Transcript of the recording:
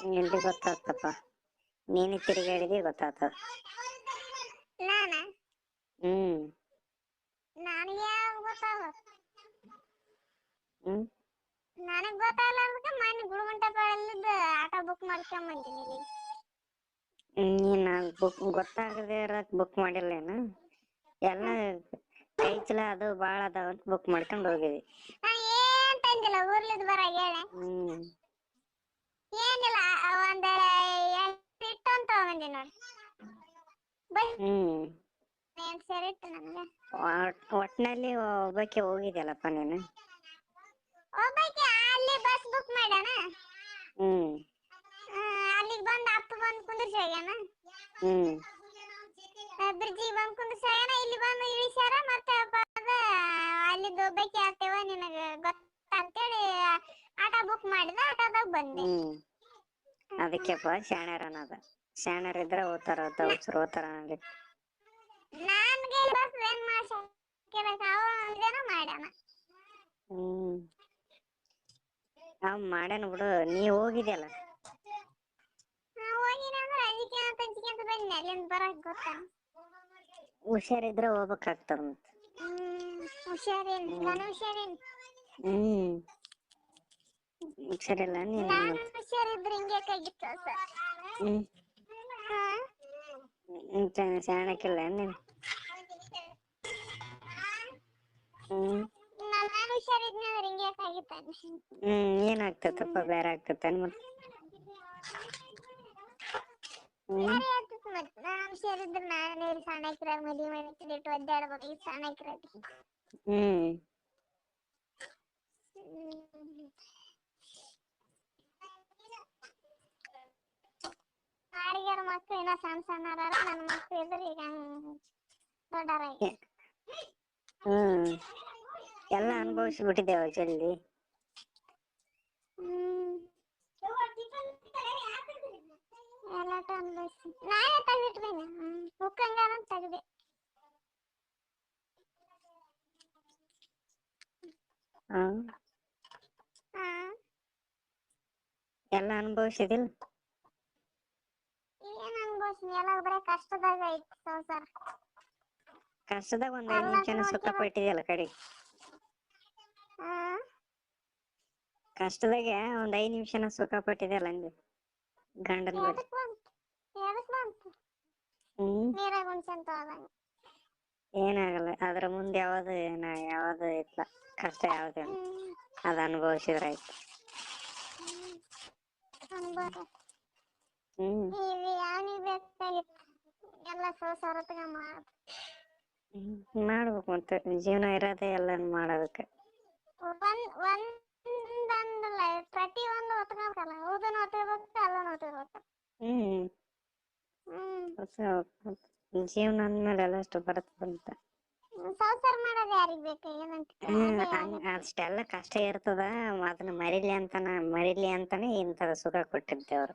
ಎಲ್ಲಿ ಗೊತ್ತಾಗ್ತಪ್ಪ. ನೀನು ತಿರುಗಾಡಿದಿ ಗೊತ್ತಾಗ್ತದ. ನಾನ? ಹ್ಮ್. ನನಗೆ ಯಾವ ಗೊತ್ತಾಗಲ್ಲ? ಹ್ಮ್. ನನಗೆ ಗೊತ್ತಾಗಲ್ಲ ಅದಕ್ಕೆ ಮನೆ ಗುರುಗುಂಟಪಾಡಲ್ಲಿದ್ದ ಆಟೋ ಬುಕ್ ಮಾಡ್ಕೊಂಡ್ ಬಂದೀನಿ ಇಲ್ಲಿ. ನೀನ್ ಬುಕ್ ಗೊತ್ತಾಗದೆ ಇರಕ್ ಬುಕ್ ಮಾಡಿಲ್ಲೇನು? ಎಲ್ಲ ಕೈ ಚೀಲ ಅದು ಬಾಳ ಅದಾವ ಅಂತ ಬುಕ್ ಮಾಡ್ಕೊಂಡು ಹೋಗಿದ್ವಿ ನಾನು ಏನ್ ತಂದಿಲ್ಲ ಊರ್ಲಿದ್ ಬರಾಗ ಹೇಳೆ. ಹ್ಮ್. ನೋಡಿ. ಬಸ್ ಹ್ಮ್. ಎಂಟ್ ಸೇರಿ ಇಟ್ಟು ನನಗೆ. ಒಟ್- ಒಟ್ನಲ್ಲಿ ಒಬ್ಬಕ್ಕೆ ಹೋಗಿದ್ಯಲ್ಲಪ್ಪ ನೀನು? ಒಬ್ಬಾಕಿ ಅಲ್ಲಿ ಬಸ್ ಬುಕ್ ಮಾಡ್ಯಾನ? ಹ್ಮ್. ಅಲ್ಲಿಗೆ ಬಂದು ಅಪ್ಪ ಬಂದು ಕುಂದ್ರಿಸಿ ಹೋಗ್ಯಾನ? ಹ್ಮ್. ಬ್ರಿಡ್ಜಿಗೆ ಬಂದ್ ಕುಂದ್ರಿಸಿ ಹೋಗ್ಯಾನ? ಇಲ್ಲಿ ಬಂದು ಇಳಿಸ್ಯಾರ? ಮತ್ತೆ ಬಂದ ಅಲ್ಲಿದ್ದು ಒಬ್ಬಾಕಿ ಆಗ್ತೇವ ನಿನಗ ಗೊತ್ತಂತೇಳಿ ಆಟೋ ಬುಕ್ ಮಾಡಿದ ಆಟೋದಾಗ ಬಂದೆ. ಅದಕ್ಕೆಪ್ಪ ಶಾಣ್ಯಾರ ಅನ್ನೋದ ಶಾಣ್ಯರ್ ಇದ್ರೆ ಓದ್ತಾರ ಹುಚ್ಚರು ಓದ್ತಾರ ನನ್ಗೆ ಬಸ್ ಏನ್ ಮಾಡ್ಯಾನ. ಹ್ಮ್. ಅವ್ ಮಾಡ್ಯಾನ ಬಿಡು ನೀ ಹೋಗಿದ್ಯಲ್ಲ. ಹುಷಾರಿದ್ರೆ ಅಂತ ಅಂತ ಮತ್ತ ಹ್ಮ್ ಹುಷಾರೇನ್ ನಾನು ಹುಷಾರೇನ್. ಹ್ಮ್. ಹುಷಾರಿಲ್ಲ ನೀನ್ ಹುಷಾರಿದ್ರೆ ಹಿಂಗೆ ಸರ್ ಹ್ಮ್. ಶಾಣಕ್ಕಿಲ್ಲ ನೀನ್ ನಾನು ಹುಷಾರಿದ್ನ ಅಂದ್ರೆ ಹಿಂಗ್ಯಾಕಾಗಿತ್ತು ಹ್ಮ್ ಏನಾಗ್ತತಪ್ಪ ಬೇರೆ ಆಗ್ತತ ಮತ್ ಹ್ಮ್. ಸರಿ ಆಗ್ತೈತಿ ಮತ್ ನಾನು ಹುಷಾರಿದ್ರೆ ನಾನೇ ಸಣ್ಣಕ್ಕಿರ ಮದ್ವಿ ಮಾಡಿ ಇಟ್ಟು ಒದ್ದಾಡ್ಬೇಕು ಈ ಹ್ಮ್. ಯಾರಿಗಾರ ಮಕ್ಳು ಇನ್ನ ಸಣ್ಣ ಸಣ್ಣ ಅದಾರ ನನ್ನ ಮಕ್ಳು ಇದ್ರೆ ಈಗ ದೊಡ್ಡಾರ ಹ್ಮ್ ಎಲ್ಲ ಅನುಭವಿಸ್ಬಿಟ್ಟಿದ್ದೇವ ಜಲ್ದಿ ಹ್ಮ್ ಎಲ್ಲ ಅನ್ಭವಿಸಿ ನಾನೇ ತೆಗ್ದಿಟ್ಬೇನೆ ಹ್ಮ್ ಮುಕ್ಕಂಗಾರ ತೆಗ್ದೆ ಹಾ ಹಾ ಎಲ್ಲ ಅನುಭವಿಸಿದಿಲ್ಲ ಎಲ್ಲ ಬರೀ ಕಷ್ಟದಾಗ ಐತಿ ಸಂಸಾರ. ಕಷ್ಟದಾಗ ಒಂದ್ ಐದ್ ನಿಮಿಷನ ಸುಖ ಪಟ್ಟಿದೆಯಲ್ಲ ಕಡೆ. ಕಷ್ಟದಾಗ ಒಂದ್ ಐದ್ ನಿಮಿಷನ ಸುಖ ಪಟ್ಟಿದೆಯಲ್ಲ ಅಂದೆ. ಗಂಡನ ಬಳಿ. ಏನಾಗಲ್ಲ ಅದ್ರ ಮುಂದೆ ಯಾವ್ದು ಏನ ಯಾವ್ದು ಇಲ್ಲ. ಕಷ್ಟ ಯಾವ್ದು ಅದ ಅನುಭವಿಸಿದ್ರ ಆಯ್ತು. ಇದು ಯಾವನಿಗೆ ಬೇಕಾಗಿತ್ತು ಎಲ್ಲ ಸಂಸಾರ ತಗೊಂಡ್ ಮಾಡ್. ಮಾಡ್ಬೇಕು ಮತ್ತೆ. ಜೀವನ ಇರೋದೆ ಎಲ್ಲ ಮಾಡೋದಕ್ಕೆ. ಒಂದ್ ಒಂದೊಂದಲ್ಲ ಪ್ರತಿ ಒಂದು ಹೊತ್ಕೊಂಡ್ಕಲ್ಲ ಊದನ ಹೊತ್ಕೋಬೇಕು ಅಲ್ಲನ ಹೊತ್ಕೋಬೇಕು ಹ್ಮ್. ಜೀವನ ಅಂದ್ಮೇಲೆ ಎಲ್ಲ ಅಷ್ಟು ಬರುತ್ತಂತ ಸಂಸಾರ ಮಾಡೋದು ಯಾರಿಗ್ ಬೇಕು? ಏನಂತ ಅಷ್ಟೆಲ್ಲ ಕಷ್ಟ ಇರ್ತದ. ಅದನ್ನ ಮರಿಲಿ ಅಂತಾನ ಮರಿಲಿ ಅಂತಾನೆ ಇಂಥದ ಸುಖ ಕೊಟ್ಟಿದ್ದೇವ್ರು.